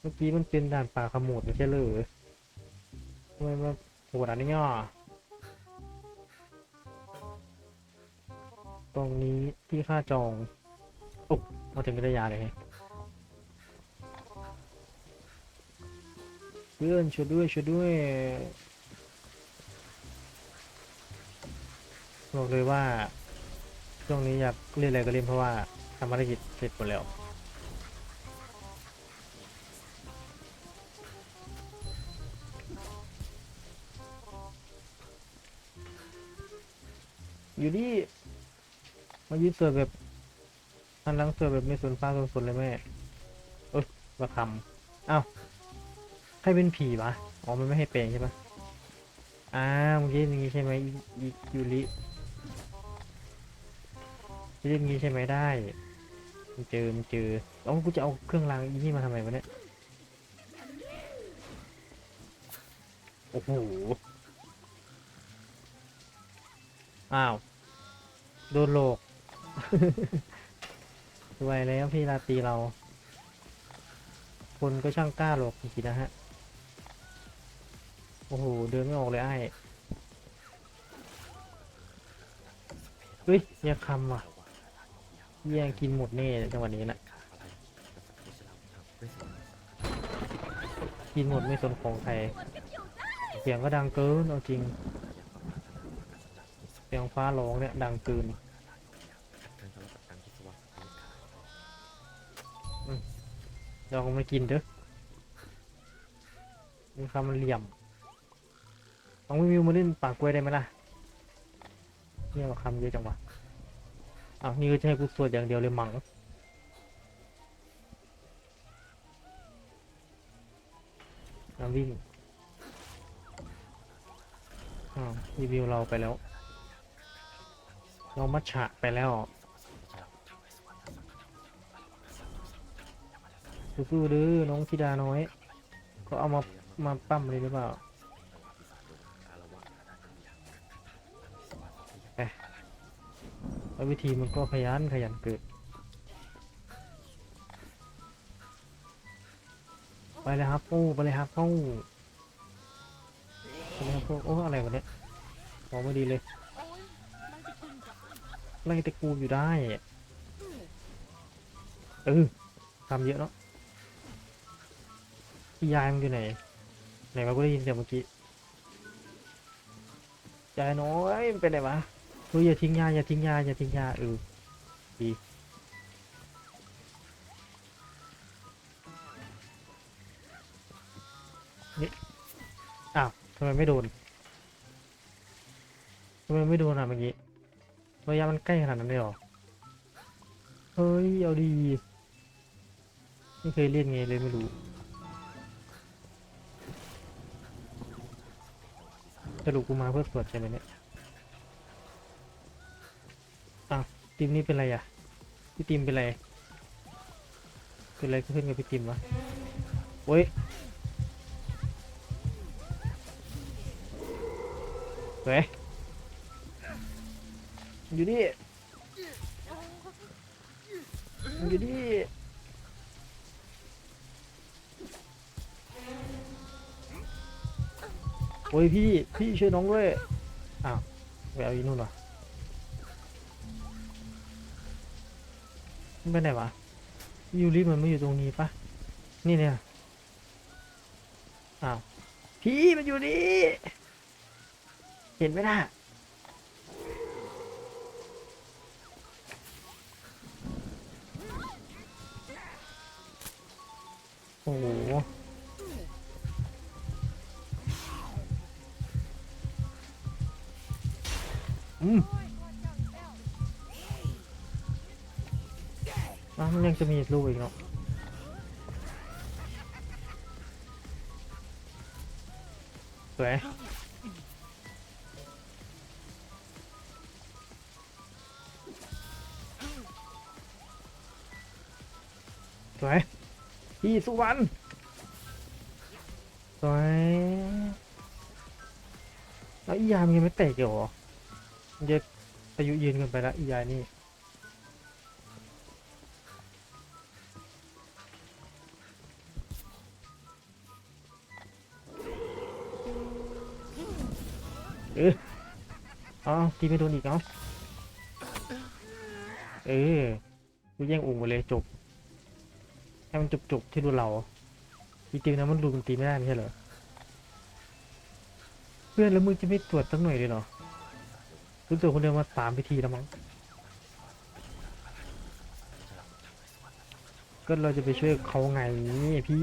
เมื่อกี้มันเป็นด่านป่าขมูดไม่ใช่เหรือทำไมมาโหดอันนี้อะตรงนี้ที่ค่าจองโอ้มาถึงก็ได้ยาเลยเพื่อนช่วยด้วยช่วยด้วยบอกเลยว่าช่วงนี้อยากเล่นอะไรก็เล่นเพราะว่าทำภารกิจเสร็จหมดแล้ว อยู่นี่มายืนเสือแบบอันหลังเสือแบบไม่สนฟ้าสนฝนเลยแม่เอ้ยมาคำอ้าวใครเป็นผีวะอ๋อมันไม่ให้แปลงใช่ปะอ้าวมึงยืนอย่างงี้ใช่ไหมอีอียูริยืนอย่างงี้ใช่ไหมได้มึงเจอมึงเจอเอ้กูจะเอาเครื่องรางอีนี่มาทำไมวะเนี่ยโอ้โหอ้าว โดนโลกสวยแล้วพี่ราตรีเรา คนก็ช่างกล้าหลอกจริงๆนะฮะ โอ้โห เดินไม่ออกเลยไอ้เฮ้ยแย่าคำว่ะแย่งกินหมดแน่จังหวะนี้นะกินหมดไม่สนของใคร เสียงก็ดังเกินเอาจริง สียงฟ้าร้องเนี่ยดังเกินเราคงไม่กินเด้อมีคำมันเหลี่ยมน้องวิวมาเล่นปากกล้วยได้ไหมล่ะเนี่ยคำเยอะจังวะอ้าวนี่ก็จะให้กูสวดอย่างเดียวเลยมั้งน้ำวิ่งอ้าวรีวิวเราไปแล้ว เรามัชฉะไปแล้วสู้ๆเด้อน้องธิดาน้อย ก็เอามามาปั้มเลยหรือเปล่าไปแล้ววิธีมันก็ขยันขยันเกิด ไปเลยครับโอ้ไปเลยครับโอ้ไปเลยครับโอ้โอ้อะไรวะเนี่ยมองไม่ดีเลย ไล่ตะกูอยู่ได้ เออทำเยอะเนาะพี่ยายมันอยู่ไหน ไหนวะกูได้ยินเสียงเมื่อกี้ยายน้อยมันเป็นไงวะเฮ้ยอย่าทิ้งยาอย่าทิ้งยาอย่าทิ้งยาเออดีนี่อ้าวทำไมไม่โดนทำไมไม่โดนอะเมื่อกี้ ระยะมันใกล้ขนาดนั้นเลยเหรอ เฮ้ย เอาดี ไม่เคยเล่นไงเลยไม่รู้ สรุปกูมาเพื่อสวดใช่ไหมเนี่ยอ้าวติมนี่เป็นไรอะ พี่ติมเป็นไร เป็นไรขึ้นกับพี่ติมวะโอ้ยเฮ้ย อยู่นี่อยู่นี่โอ้ยพี่ พี่ช่วยน้องด้วย อ้าวไปเอาอีนู่นวะมันไปไหนวะยูริมันไม่อยู่ตรงนี้ปะนี่เนี่ย อ้าว พี่มันอยู่นี่ เห็นไหมล่ะ โอ้โหอืมอ้าวมันยังจะมีลูกอีกเนาะสวย สุวรรณสวยแล้วอียามันยังไม่เตกอยู่หรอเยอะอายุยืนกันไปละอียานี่เอออ๋อตีไม่โดนอีกเนาะเออกูแย่งอุ่งหมเลยจบ ให้มันจบจบๆที่ดูเราจริงๆนะมันดูมันตีไม่ได้ไม่ใช่เหรอเพื่อนแล้วมึงจะไม่ตรวจสักหน่อยเลยเหรอรู้ตัวคนเดียวมาสามพิธีแล้วมั้งก็เราจะไปช่วยเขาไงพี่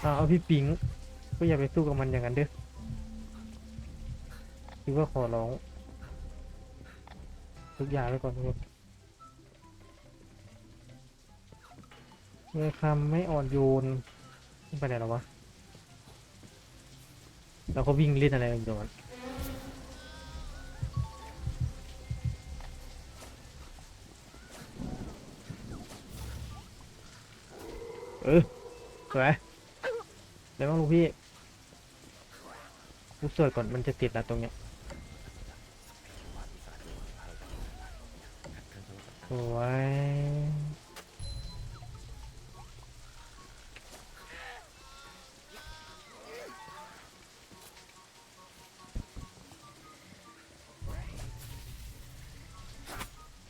เอาเอาพี่ปิงก็อย่าไปสู้กับมันอย่างนั้นเด้อคิดว่าขอร้อง ทุกอย่างไว้ก่อนทุกคน มือคำไม่อ่อนโยนไปไหนแล้ววะแล้วก็วิ่งเล่นอะไรกันอยู่ตรงนั้นเออสวยเดี๋ยวบ้างลูกพี่กูสวดก่อนมันจะติดแล้วตรงเนี้ยสวย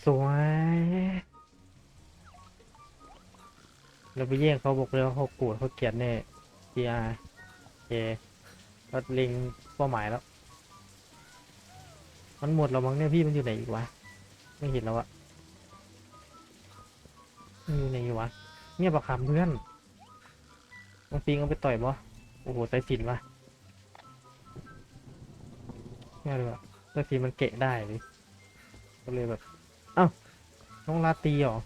สวยเราไปแย่งเขาบอกเลยว่าเขาโกรธเขาเกลียดแน่ PR โอเคก็เล็งเป้าหมายแล้ว มันหมดแล้วมั้งเนี่ยพี่มันอยู่ไหนอีกวะ ไม่เห็นแล้วอะมันอยู่ไหนอยู่วะ เนี่ยประคำเพื่อนมันปิงเอาไปต่อยบ่โอ้โหไตสินวะเนี่ยเลยว่ะไตสินมันเกะได้เลยก็เลยแบบ อ้าน้องลาตีเหรอ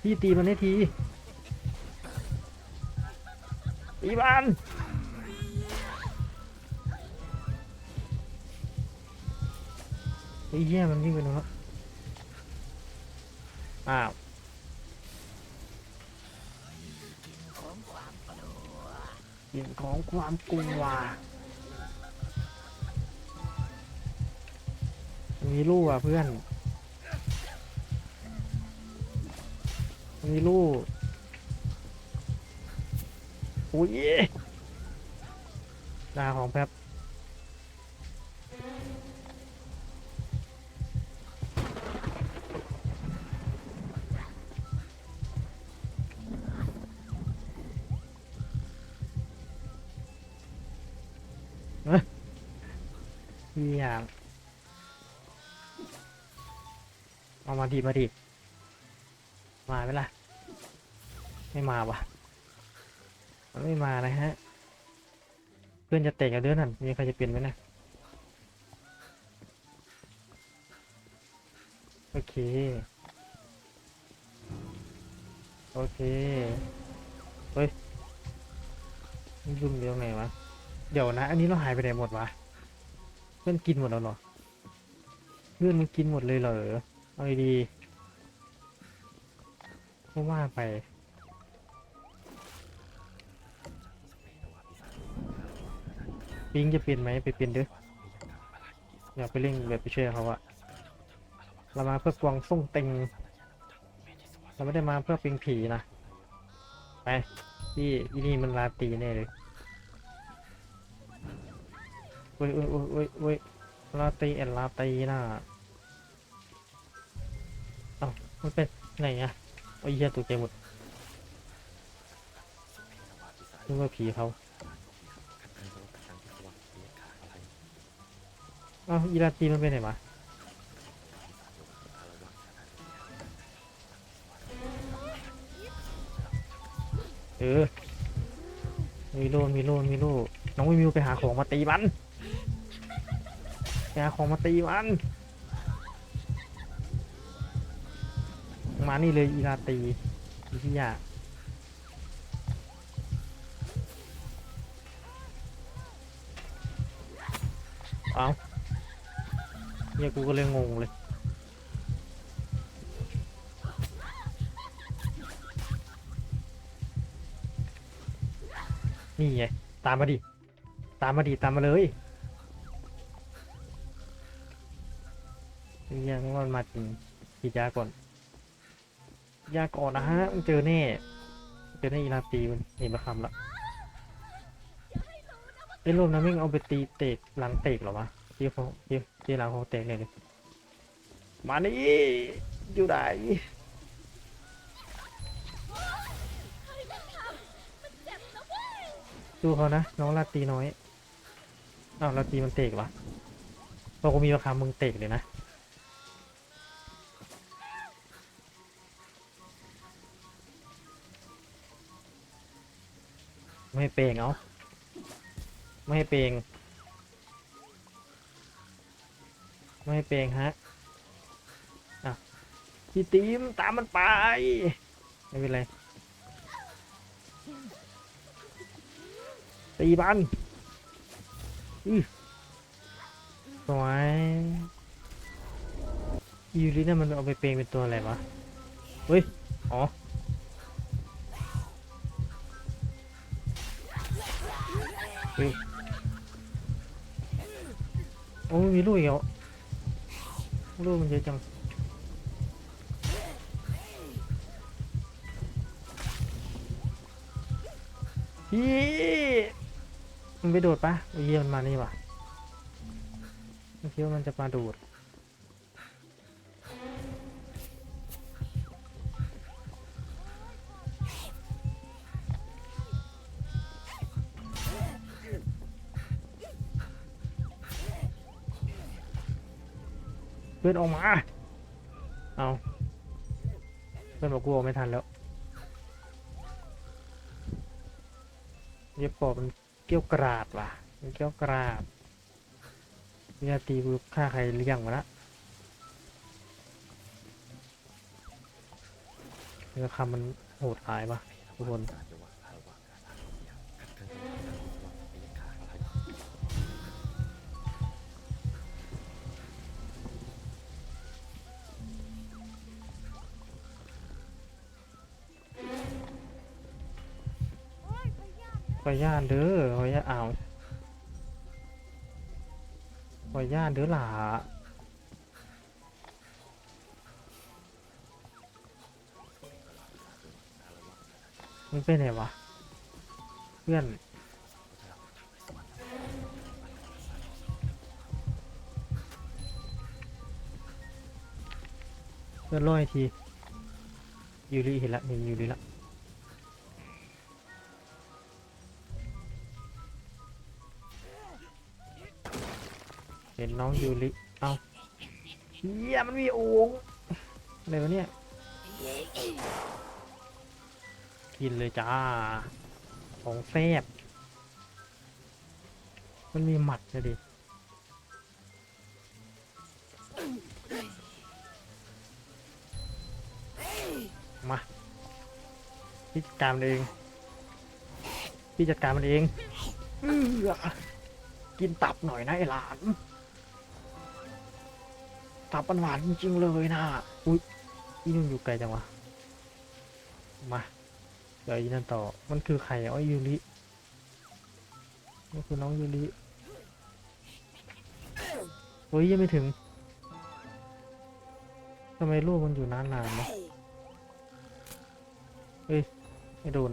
พี่ตีมันให้ที ตีมันไอ้แย่มันวิ่งไปนู้นแล้วอ้าวกลิ่นของความกลัว มีลูกอะเพื่อน มีลูกอุ้ยดาของแป๊บเฮียเอ มาดีมาดีมาไหมล่ะ ไม่มาวะมันไม่มานะฮะ เพื่อนจะเตะกันเดือนนั่นมีใครจะเปลี่ยนไหมนะโอเค โอเค เฮ้ยนี่ยุ่งเดี๋ยวไงวะ เดี๋ยวนะ อันนี้เราหายไปไหนหมดวะ เพื่อนกินหมดแล้วเหรอเพื่อนมันกินหมดเลยเหรอ เอาดีก็ว่าไป ปิงจะเปลี่ยนไหมไปเปลี่ยนเด้ออย่าไปเร่งแบบไปช่วยเขาอะเรามาเพื่อกวางส่งเต็งเราไม่ได้มาเพื่อปิงผีนะไปที่ที่นี่มันลาตีแน่เลยเว้ยเว้ยเว้ยเว้ยลาตีแอนลาตีน่ะ มันเป็นไงอะโอ้ยเหี้ยตัวเกมหมดนึกว่าผีเขาอ้าวอีลาตีมันไปไหนวะเออมีโลมีโลมีโลน้องไม่มิวไปหาของมาตีมันไปหาของมาตีมัน มานี่เลยอีลาตีอีพิยาเอาเนี่ยกูก็เลยงงเลยนี่ไง ตามมาดิ ตามมาดิ ตามมาเลยยังมันมาจริงฉีดยาก่อน ยาก่อนนะฮะมึงเจอแน่เดี๋ยวให้อีลาตีมันเห็นมาคำละไอ้รวมนั้นไม่งเอาไปตีเตกหลังเตกหรอวะที่เขาที่ที่หลังเขาเตกเลยมานี่อยู่ไหนดูเขานะน้องลาตีน้อยอ้าวลาตีมันเตกวะพอกูมีราคามึงเตกเลยนะ ไม่ให้เปลงเอาไม่ให้เปลงไม่ให้เปลงฮะอะพี่ตีมตามมันไป ไม่เป็นไรตีบันอือสวยยูริน่ะมันเอาไปเปลงเป็นตัวอะไรวะเฮ้ย อ๋อ โอ้ยมีลูกอีกแล้วลูกมันเยอะจังพี่มันไปโดดปะเยี่ยมันมานี่วะไม่คิดว่ามันจะมาโดด พื่อนออกมา เอาเพื่อนบอกกูออกไม่ทันแล้วเย็บปอบมันเกี้ยวกราดว่ะมันเกี้ยวกราดวินาทีกูฆ่าใครเลี้ยงมาละเนื้อคำมันโหดร้ายปะทุกคน อย่านเด้อขออย่าเอาขอย่านเด้อหล่ะมันเป็นไงวะ เพื่อนเพื่อนร้อยที อยูริเห็นละเห็นยูริละ เห็นน้องยูริเอาเฮียมันมีโอ่งอะไรวะเนี่ย กินเลยจ้า ของแซบมันมีหมัดนะดิมาพี่จัดการมันเอง พี่จัดการมันเองอื้อกินตับหน่อยนะไอ้หลาน ตับมันหวานจริงๆเลยนะอุ้ยอีนุ่นอยู่ไกลจังวะ มาเดี๋ยวอีนั่นต่อ มันคือใครอ๋อยูรินี่คือน้องยูริเฮ้ยยังไม่ถึงทำไมรูปมันอยู่นานๆนะเฮ้ย ไม่โดน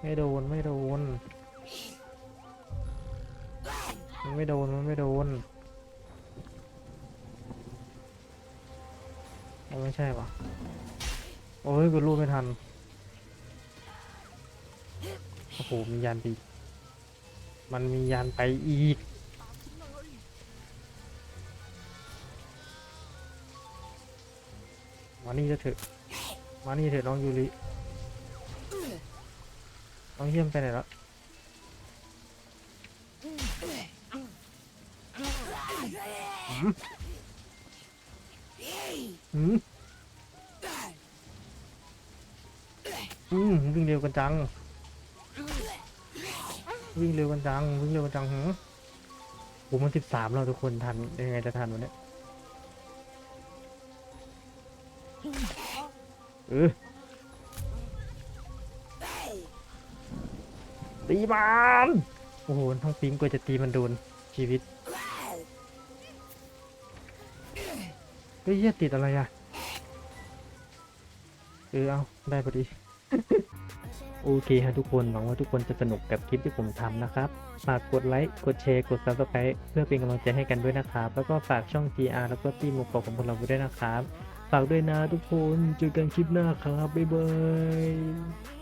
ไม่โดน ไม่โดน มันไม่โดน มันไม่โดน ไม่ใช่ปะโอ้ยกูรูปไม่ทัน โอ้โห มียานไปอีกมันมียานไปอีก มานี่จะเถอะ มานี่เถอะน้องยูริ น้องเยี่ยมไปไหนแล้วหืม อืมวิ่งเร็วกันจัง วิ่งเร็วกันจัง วิ่งเร็วกันจังหืมโหมันสิบสามแล้วทุกคนทันยังไงจะทันวันนี้เออตีมันโอ้โหทั้งปิ้งกว่าจะตีมันโดนชีวิตเฮ้ยติดอะไรอะ เออเอาได้พอดี โอเคฮะทุกคนหวังว่าทุกคนจะสนุกกับคลิปที่ผมทำนะครับ ฝากกดไลค์กดแชร์กด subscribe เพื่อเป็นกำลังใจให้กันด้วยนะครับ แล้วก็ฝากช่อง GR แล้วก็ทีมหมวกกอบของพวกเราด้วยนะครับ ฝากด้วยนะทุกคนเจอกันคลิปหน้าครับบ๊ายบาย